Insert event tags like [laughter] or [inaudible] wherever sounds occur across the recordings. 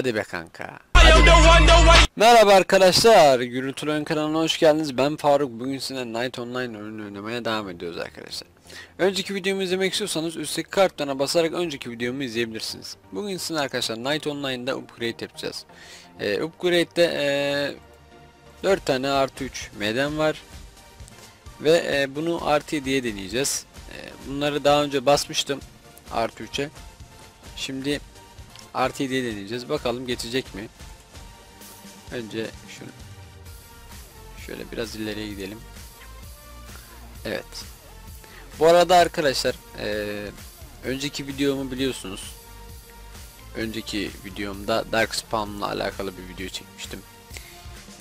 Hadi be kanka. Merhaba arkadaşlar. Gürültülü Oyun kanalına hoş geldiniz. Ben Faruk. Bugün sizinle Night Online oyunu oynamaya devam ediyoruz arkadaşlar. Önceki videomu izlemek istiyorsanız üstteki kartlarına basarak önceki videomu izleyebilirsiniz. Bugün sizinle arkadaşlar Night Online'da upgrade yapacağız. Ee, upgrade'de ee, 4 tane artı 3 meden var. Ve ee, bunu artı 7'ye deneyeceğiz. Ee, bunları daha önce basmıştım artı 3'e. Şimdi 7'ye deneyeceğiz. Bakalım geçecek mi? Önce şunu şöyle biraz ileriye gidelim. Evet. Bu arada arkadaşlar eee, önceki videomu biliyorsunuz. Önceki videomda Dark Spawn'la alakalı bir video çekmiştim.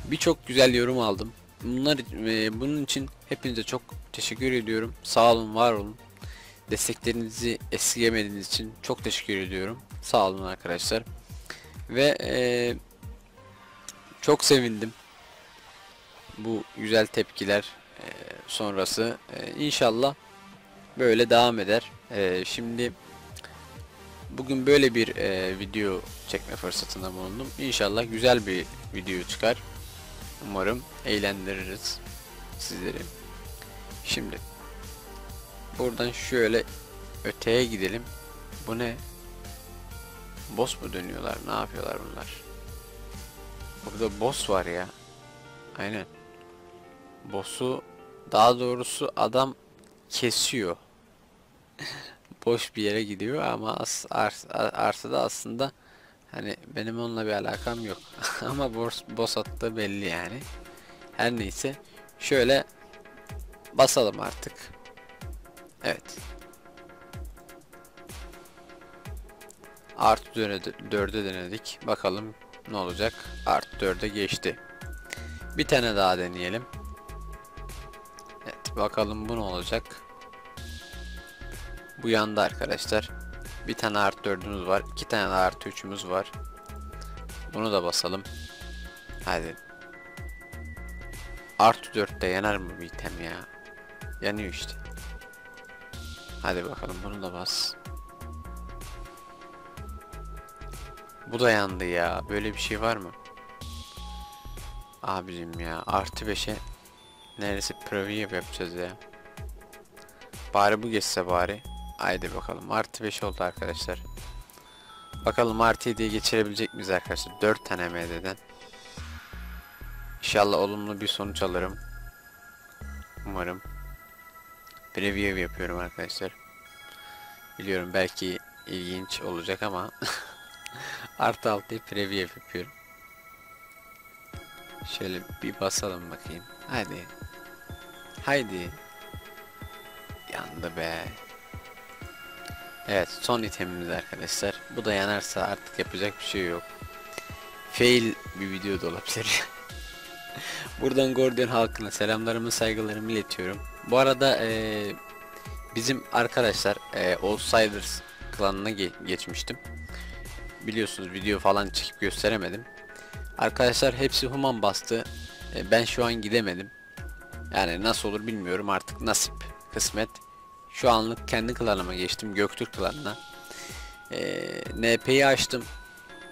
Birçok güzel yorum aldım. Bunlar eee, bunun için hepinize çok teşekkür ediyorum. Sağ olun, var olun. Desteklerinizi esirgemediğiniz için çok teşekkür ediyorum. Sağ olun arkadaşlar. Ve eee çok sevindim. Bu güzel tepkiler e, sonrası e, inşallah böyle devam eder. E, şimdi bugün böyle bir e, video çekme fırsatında bulundum. İnşallah güzel bir video çıkar. Umarım eğlendiririz sizleri. Şimdi buradan şöyle öteye gidelim. Bu ne? Boss mu dönüyorlar? Ne yapıyorlar bunlar? Burada boss var ya. Aynen. Boss'u daha doğrusu adam kesiyor. [laughs] Boş bir yere gidiyor ama as, ars, arsada aslında hani benim onunla bir alakam yok. [laughs] ama boss, boss attığı belli yani. Her neyse. Şöyle basalım artık. Evet. Artı 4'e denedik. Bakalım ne olacak? Art 4'e geçti. Bir tane daha deneyelim. Evet bakalım bu ne olacak? Bu yanda arkadaşlar. Bir tane art 4'ümüz var. iki tane art 3'ümüz var. Bunu da basalım. Hadi. Artı 4'te yanar mı bir item ya? Yanıyor işte. Hadi bakalım bunu da bas. Bu da yandı ya. Böyle bir şey var mı? Abicim ya. Artı 5'e neredeyse preview yapacağız ya. Bari bu geçse bari. Haydi bakalım. Artı 5 oldu arkadaşlar. Bakalım artı 7'ye geçirebilecek miyiz arkadaşlar? 4 tane MD'den. İnşallah olumlu bir sonuç alırım. Umarım. Preview yapıyorum arkadaşlar. Biliyorum belki ilginç olacak ama [laughs] Artı altıyı preview yapıyorum. Şöyle bir basalım bakayım. Hadi. Haydi. Yandı be. Evet son itemimiz arkadaşlar. Bu da yanarsa artık yapacak bir şey yok. Fail bir video da olabilir. [laughs] Buradan Gordon halkına selamlarımı saygılarımı iletiyorum. Bu arada ee, bizim arkadaşlar ee, Outsiders klanına ge geçmiştim biliyorsunuz video falan çekip gösteremedim. Arkadaşlar hepsi human bastı. E, ben şu an gidemedim. Yani nasıl olur bilmiyorum artık nasip, kısmet. Şu anlık kendi klanıma geçtim Göktürk klanına. E, NP'yi açtım.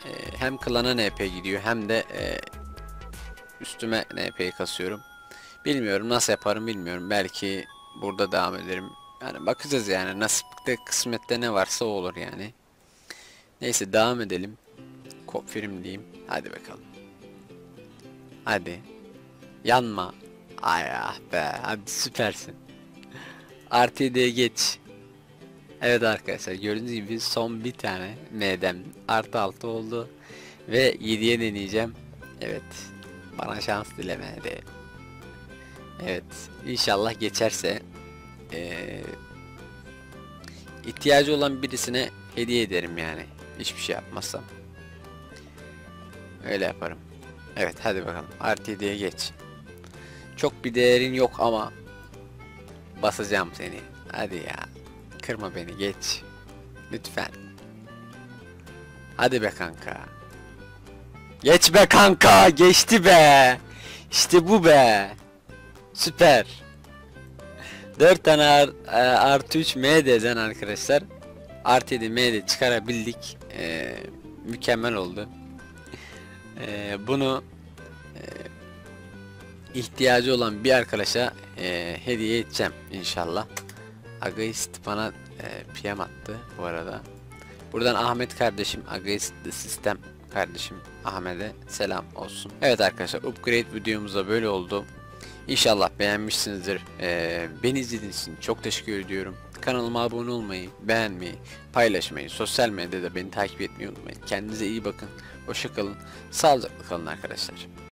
E, hem klana NP gidiyor hem de e, üstüme NP'yi kasıyorum. Bilmiyorum nasıl yaparım bilmiyorum. Belki burada devam ederim. Yani bakacağız yani nasipte kısmette ne varsa o olur yani. Neyse devam edelim. Confirm diyeyim. Hadi bakalım. Hadi. Yanma. Ay ah be. Hadi süpersin. [laughs] Artı 7'ye geç. Evet arkadaşlar gördüğünüz gibi son bir tane M'den artı 6 oldu. Ve 7'ye deneyeceğim. Evet. Bana şans dilemedi. Evet. İnşallah geçerse ee, ihtiyacı olan birisine hediye ederim yani. Hiçbir şey yapmazsam. Öyle yaparım. Evet hadi bakalım. Artı 7'ye geç. Çok bir değerin yok ama basacağım seni. Hadi ya. Kırma beni geç. Lütfen. Hadi be kanka. Geç be kanka. Geçti be. İşte bu be. Süper. 4 tane artı 3 MD'den arkadaşlar. Artı 7 MD çıkarabildik. Ee, mükemmel oldu. Ee, bunu e, ihtiyacı olan bir arkadaşa e, hediye edeceğim inşallah. Agaist bana e, PM attı bu arada. Buradan Ahmet kardeşim Agaist The System kardeşim Ahmet'e selam olsun. Evet arkadaşlar upgrade videomuzda böyle oldu. İnşallah beğenmişsinizdir. Ee, beni izlediğiniz için çok teşekkür ediyorum. Kanalıma abone olmayı, beğenmeyi, paylaşmayı, sosyal medyada beni takip etmeyi unutmayın. Kendinize iyi bakın. Hoşçakalın. Sağlıcakla kalın arkadaşlar.